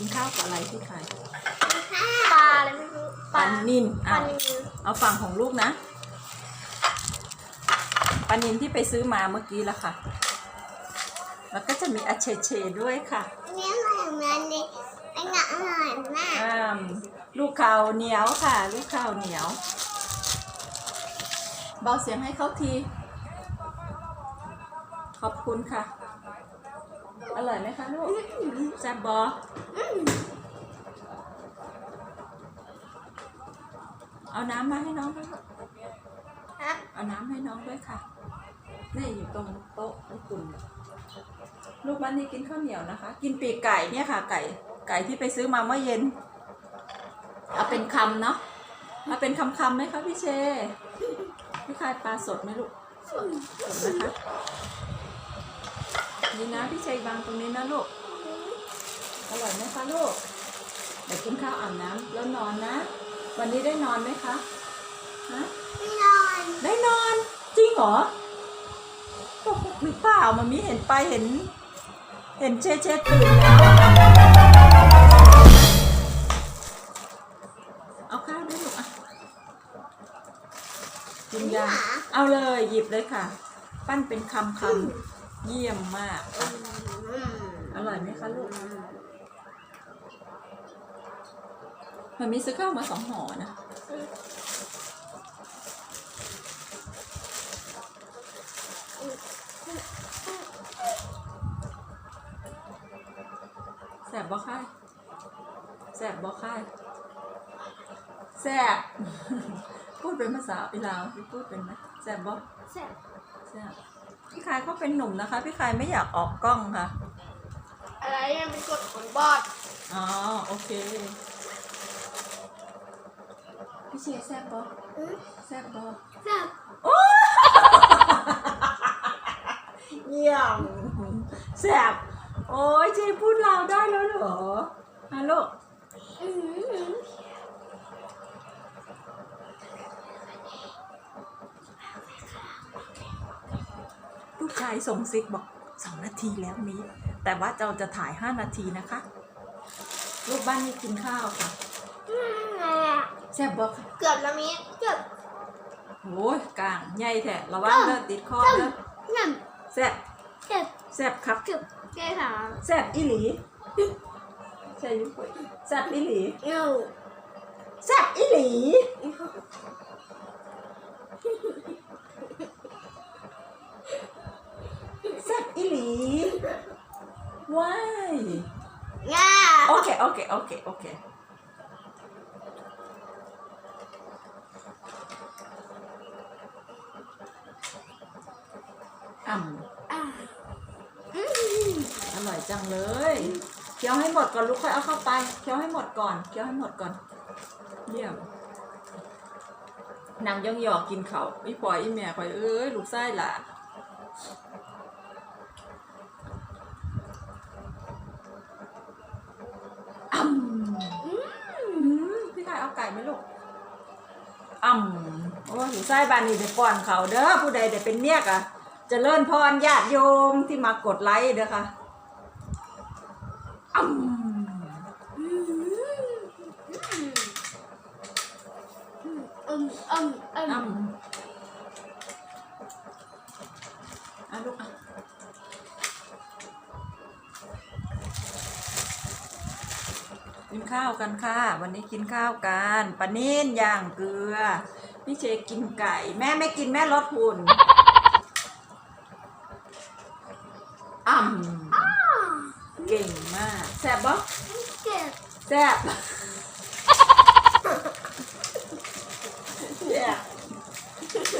กินข้าวกับอะไรพี่ไข่ปลาอะไรไม่รู้ปันนินปลาอ้าวนิลเอาฝั่งของลูกนะปันนินที่ไปซื้อมาเมื่อกี้ละค่ะ แล้วก็จะมีอาเชเชด้วยค่ะอันนี้อะไรของมันดิไอ้งะอร่อยมากอ่าลูกข้าวเหนียวค่ะ ลูกข้าวเหนียว เบาเสียงให้เขาที ขอบคุณค่ะ อร่อยไหมคะลูกแซ่บบอเอาน้ำมาให้น้องด้วยลูกฮะเอาน้ำให้น้องด้วยค่ะ นี่อยู่ตรงโต๊ะไอ้ตุ่นลูกบ้านนี้กินข้าวเหนียวนะคะ กินปีกไก่เนี่ยค่ะ ไก่ ไก่ที่ไปซื้อมาเมื่อเย็น เอาเป็นคำเนาะเอาเป็นคำคำๆไหมคะพี่เชพี่คายปลาสดไหมลูกส่วนสดนะคะ นี่นะพี่เชวางตรงนี้นะลูก อร่อยไหมคะลูก เดี๋ยวกินข้าวอาบน้ำแล้วนอนนะ วันนี้ได้นอนไหมคะฮะไม่นอน ได้นอน จริงเหรอโกหกหรือเปล่ามันมีเห็นไปเห็น เห็นเชเชตื่นแล้ว เอาข้าวด้วยลูกอะกินยาเอาเลยหยิบเลยค่ะ ปั้นเป็นคำคำๆ เยี่ยมมากค่ะอืมอร่อยไหมคะลูกมันมีซื้อข้าวมาสองห่อนะ แสบบ่ค่ายแสบบ่ค่ายแสบ พูดเป็นภาษาอีลาวพี่พูดเป็นไหมแสบบ่แซ่บแสบ พี่คายเขาเป็นหนุ่มนะคะ พี่คายไม่อยากออกกล้องค่ะ อะไรมันเป็นกฎของบอสอ๋อโอเค พี่เชียร์แซบบ่อืมแซบบ่แซ่บโอ้เยี่ยมแซบโอ้ยเจพูดลาวได้แล้วเหรอฮัลโหล อืม ลูก ชายส่งซิกบอกสองนาทีแล้วนี้ แต่ว่าเราจะถ่ายห้านาทีนะคะ ลูกบ้านนี้กินข้าวค่ะอืมอะไรอะแซบบ่ค่ะเกือบละมิดเกือบโอ้ยกลางใหญ่แท้ระวังเด้อติดคอเด้อนั่นแซบเกือบแซบครับเกือบแก้ถามแซบอีหลีใช่ยุ้ยแซบอีหลีเอ้าแซบอีหลี อีหลีว้ายง่าโอเคโอเคโอเคโอเคอ่ำอะอืมอร่อยจังเลยเคี้ยวให้หมดก่อนลูกค่อยเอาเข้าไปเคี้ยวให้หมดก่อนเคี้ยวให้หมดก่อนเยี่ยมนางย่องหยอกกินเขาวอีปล่อยอีแม่ปล่อยเอ้ยลูกไส้หล่ะอ่ำอืมพี่นายเอา ไก่ไหมลูกอ่ำโอ้ยลูกไส้บานนี้เดี๋ยวป้อนเขาเด้อผู้ใดเดี๋ยวเป็นเมียกอะเจะเลิ่นพรญาติโยมที่มากดไลค์เด้อค่ะอ่ำอืมอืมอืมอืม อ่ำ กินข้าวกันค่ะ วันนี้กินข้าวกันปลานิ่นย่างเกลือ พี่เชกินไก่ แม่ไม่กินแม่ลดหุ่นอ่ำเก่งมาก แซ่บบ่เจ็บแซ่บแซ่บ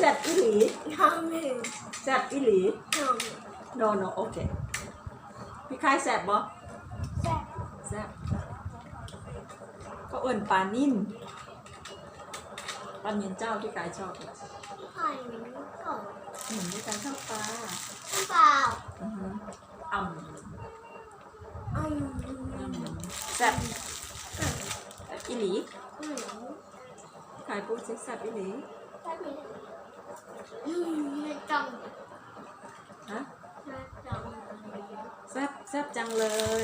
แซ่บอีหลีทำหนึ่งแซ่บอีหลีท no no โอเคพี่คายแซ่บบ่ำแซ่บแซ่บ ก็เอิ่นปลานิ่นปลาเนียนเจ้าที่กายชอบไข่ก่อนหนึ่งที่กายชอบปลาน้ำเปล่าอือหืออ่ำอืมอืมแซ่บแซ่บอีหลีอืมกายพูดสิแซ่บอีหลีแซ่บอีกอืมไม่จังฮะไม่จังแซ่บแซ่บจังเลย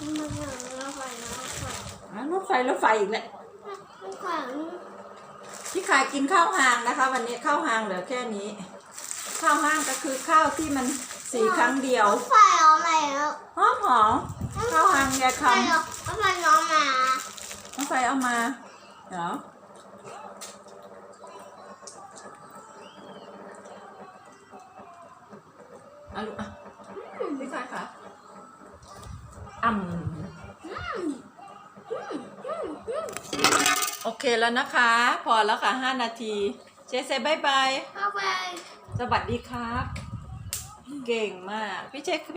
อืมรถไฟรถไฟ อะรถไฟรถไฟอีกแล้วรถไฟพี่ขายกินข้าวห้างนะคะ วันนี้ข้าวห้างเหลือแค่นี้ ข้าวห้างก็คือข้าวที่มันสีครั้งเดียวรถไฟเอาไหนแล้วหอมหอมข้าวห้างยายรถคไฟเอารถไฟน้องมาำรถไฟเอามาเดี๋ยวเอาลูกอะพี่ขายค่ะอ่ำ โอเคแล้วนะคะ พอแล้วค่ะ5นาที เจเซบายบายรถไฟสวัสดีครับ เก่งมาก พี่เช็ค